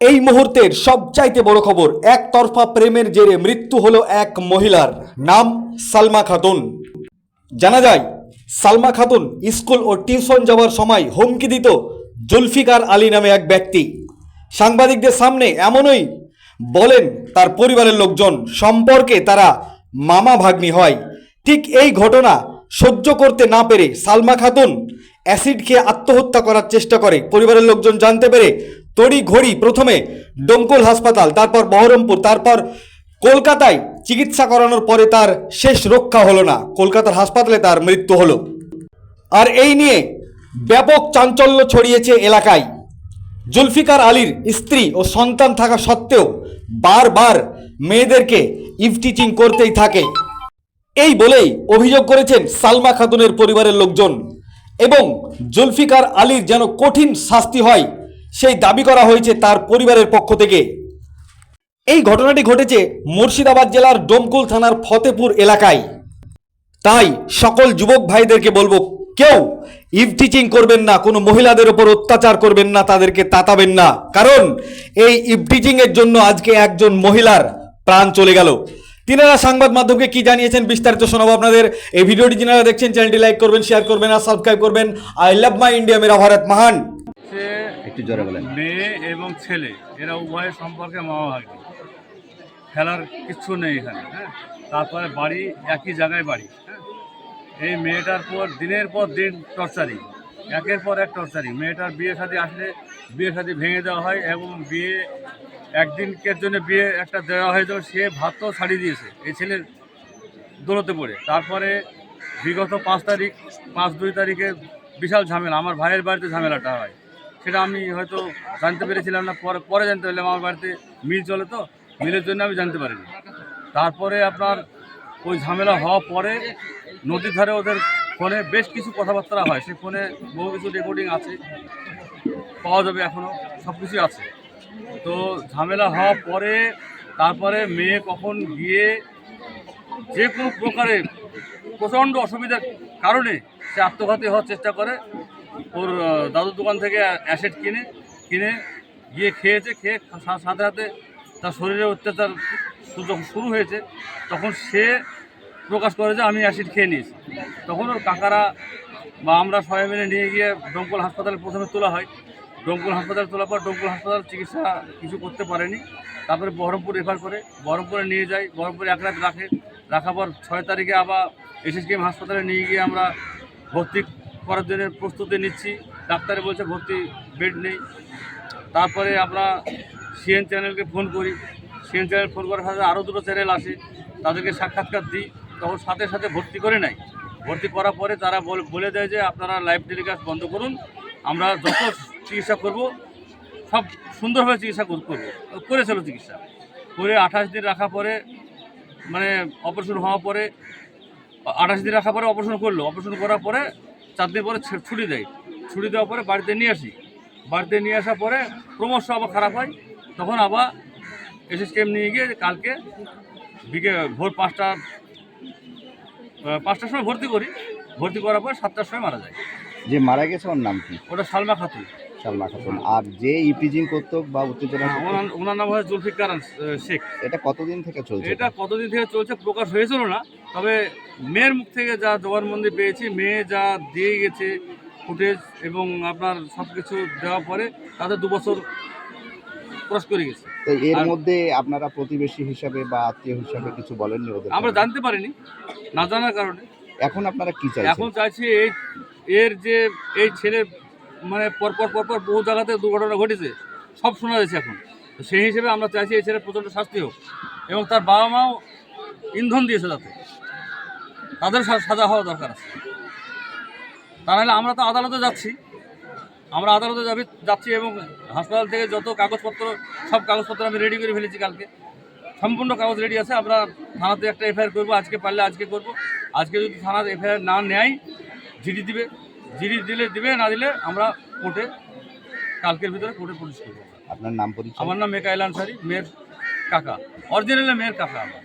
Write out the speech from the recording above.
এই মুহূর্তের সবচাইতে বড় খবর, একতরফা প্রেমের জেরে মৃত্যু হলো এক মহিলার নাম সালমা খাতুন। জানা যায়, সালমা খাতুন স্কুল ও টিউশন যাওয়ার সময় হুমকি দিত জুলফিকার আলী নামে এক ব্যক্তি। সাংবাদিকদের সামনে এমনই বলেন তার পরিবারের লোকজন, সম্পর্কে তারা মামা ভাগ্নি হয়। ঠিক এই ঘটনা সহ্য করতে না পেরে সালমা খাতুন অ্যাসিড খেয়ে আত্মহত্যা করার চেষ্টা করে। পরিবারের লোকজন জানতে পেরে তড়ি ঘড়ি প্রথমে ডোমকল হাসপাতাল, তারপর বহরমপুর, তারপর কলকাতায় চিকিৎসা করানোর পরে তার শেষ রক্ষা হলো না। কলকাতার হাসপাতালে তার মৃত্যু হলো। আর এই নিয়ে ব্যাপক চাঞ্চল্য ছড়িয়েছে এলাকায়। জুলফিকার আলীর স্ত্রী ও সন্তান থাকা সত্ত্বেও বারবার মেয়েদেরকে ইভটিচিং করতেই থাকে। এই বলেই অভিযোগ করেছেন সালমা খাতুনের পরিবারের লোকজন। এবং জুলফিকার আলীর যেন কঠিন শাস্তি হয় সেই দাবি করা হয়েছে তার পরিবারের পক্ষ থেকে। এই ঘটনাটি ঘটেছে মুর্শিদাবাদ জেলার ডোমকুল থানার ফতেপুর এলাকায়। তাই সকল যুবক ভাইদেরকে বলব, কেউ ইভ টিচিং করবেন না, কোনো মহিলাদের ওপর অত্যাচার করবেন না, তাদেরকে তাতাবেন না। কারণ এই ইভ টিচিং এর জন্য আজকে একজন মহিলার প্রাণ চলে গেল। তিনারা সংবাদ মাধ্যমকে কি জানিয়েছেন বিস্তারিত শোনাবো আপনাদের। এই ভিডিওটি যারা দেখছেন, চ্যানেলটি লাইক করবেন, শেয়ার করবেন আর সাবস্ক্রাইব করবেন। আই লাভ মাই ইন্ডিয়া, মেরা ভারত মহান। একটু জোরে বলেন। মেয়ে এবং ছেলে, এরা উভয়ের সম্পর্কে মামা ভাগ্নি খেলার কিচ্ছু নেই এখানে হ্যাঁ? তারপরে বাড়ি একই জায়গায় বাড়ি হ্যাঁ? এই মেয়েটার পর দিনের পর দিন টর্চারিং, একের পর এক টর্চারিং। মেয়েটার বিয়ে শাদী আসলে বিয়ে শাদী ভেঙে দেওয়া হয় এবং বিয়ে একদিনকের জন্য বিয়ে একটা দেওয়া হয়েছিল সে ভাত তো ছাড়িয়ে দিয়েছে। এই ছেলের দৌড়তে পড়ে। তারপরে বিগত পাঁচ তারিখ, পাঁচ দুই তারিখে বিশাল ঝামেলা। আমার ভাইয়ের বাড়িতে ঝামেলাটা হয়। সেটা আমি হয়তো জানতে পেরেছিলাম না। পরে পরে জানতে পারলাম। আমার বাড়িতে মিল চলে তো। মিলের জন্য আমি জানতে পারিনি। তারপরে আপনার ওই ঝামেলা হওয়ার পরে নদীর ধারে ওদের ফোনে বেশ কিছু কথাবার্তা হয়। সেই ফোনে বহু কিছু রেকর্ডিং আছে। পাওয়া যাবে এখনও সব কিছুই আছে। তো ঝামেলা হওয়ার পরে তারপরে মেয়ে কখন গিয়ে যে কোনো প্রকারে প্রচণ্ড অসুবিধার কারণে সে আত্মঘাতী হওয়ার চেষ্টা করে। ওর দাদুর দোকান থেকে অ্যাসেড কিনে কিনে গিয়ে খেয়েছে, খেয়ে সাথে সাথে তার শরীরে অত্যাচার যখন শুরু হয়েছে, তখন সে প্রকাশ করে যে আমি অ্যাসিড খেয়ে নিয়েছি। তখন ওর কাকারা বা আমরা সবাই মিলে নিয়ে গিয়ে ডোমকল হাসপাতালে প্রথমে তোলা হয়। ডোমকল হাসপাতালে তোলার পর ডোমকল হাসপাতাল চিকিৎসা কিছু করতে পারেনি। তারপরে বহরমপুর রেফার করে, বহরমপুরে নিয়ে যাই বহরমপুরে এক রাত রাখে। রাখার পর ছয় তারিখে আবার এসএসকেএম হাসপাতালে নিয়ে গিয়ে আমরা ভর্তি করার জন্য প্রস্তুতি নিচ্ছি। ডাক্তারে বলছে ভর্তি বেড নেই। তারপরে আমরা সিএন চ্যানেলকে ফোন করি। সিএন চ্যানেল ফোন করার সাথে আরও দুটো চ্যানেল আসে তাদেরকে সাক্ষাৎকার দিই। তখন সাথে সাথে ভর্তি করে নেয়। ভর্তি করার পরে তারা বল- দেয় যে আপনারা লাইভ টেলিকাস্ট বন্ধ করুন। আমরা যত চিকিৎসা করব, সব সুন্দরভাবে চিকিৎসা কর- করব। করেছিল চিকিৎসা। করে আঠাশ দিন রাখার পরে মানে অপারেশন হওয়ার পরে, আঠাশ দিন রাখার পরে অপারেশন করল। অপারেশন করার পরে চার দিন পরে ছুটি দেয়। ছুটি দেওয়ার পরে বাড়িতে নিয়ে আসি। বাড়িতে নিয়ে আসার পরে ক্রমশ আবার খারাপ হয়। তখন আবার এসএসকেএম নিয়ে গিয়ে কালকে বিকে ভোর পাঁচটা পাঁচটার সময় ভর্তি করি। ভর্তি করার পর সাতটার সময় মারা যায়। যে মারা গেছে ওর নাম কি? ওটা সালমা খাতুন। সালমা খাতুন আর যে ইপিজিং করতো বা উত্তেজনা করতো, ওনার নাম হচ্ছে জুলফিকার শেখ। এটা কতদিন থেকে চলছে এটা কতদিন থেকে চলছে প্রকাশ হয়েছিল না তবে মেয়ের মুখ থেকে যা জবানবন্দি পেয়েছি মেয়ে যা দিয়ে গেছে ফুটেজ এবং আপনার সব কিছু দেওয়ার পরে তাদের দু বছর ক্রস করে গেছে। তো এর মধ্যে আপনারা প্রতিবেশী হিসাবে বা আত্মীয় হিসাবে কিছু বলেননি ওদের আমরা জানতে পারিনি না জানার কারণে। এখন আপনারা কি এখন চাইছি এই এর যে এই ছেলে মানে পরপর পরপর বহু জায়গাতে দুর্ঘটনা ঘটেছে। সব শোনা যাচ্ছে এখন। সেই হিসেবে আমরা চাইছি এই ছেলের প্রচণ্ড শাস্তি হোক এবং তার বাবা মাও ইন্ধন দিয়েছে যাতে তাদের সাজা হওয়া দরকার আছে। তা নাহলে আমরা তো আদালতে যাচ্ছি। আমরা আদালতে যাবি, যাচ্ছি এবং হাসপাতাল থেকে যত কাগজপত্র, সব কাগজপত্র আমি রেডি করে ফেলেছি কালকে। সম্পূর্ণ কাগজ রেডি আছে। আমরা থানাতে একটা এফআইআর করব। আজকে পারলে আজকে করব। আজকে যদি থানাতে এফআইআর না নেয় জিডি দিবে। জিডি দিলে দিবে না দিলে আমরা কোর্টে কালকের ভিতরে কোর্টে পুলিশ করব। আপনার নাম পরিচয়? আমার নাম মেকাইল আনসারি মেয়ের কাকা। অরিজিনালে মেয়ের কাকা আমার।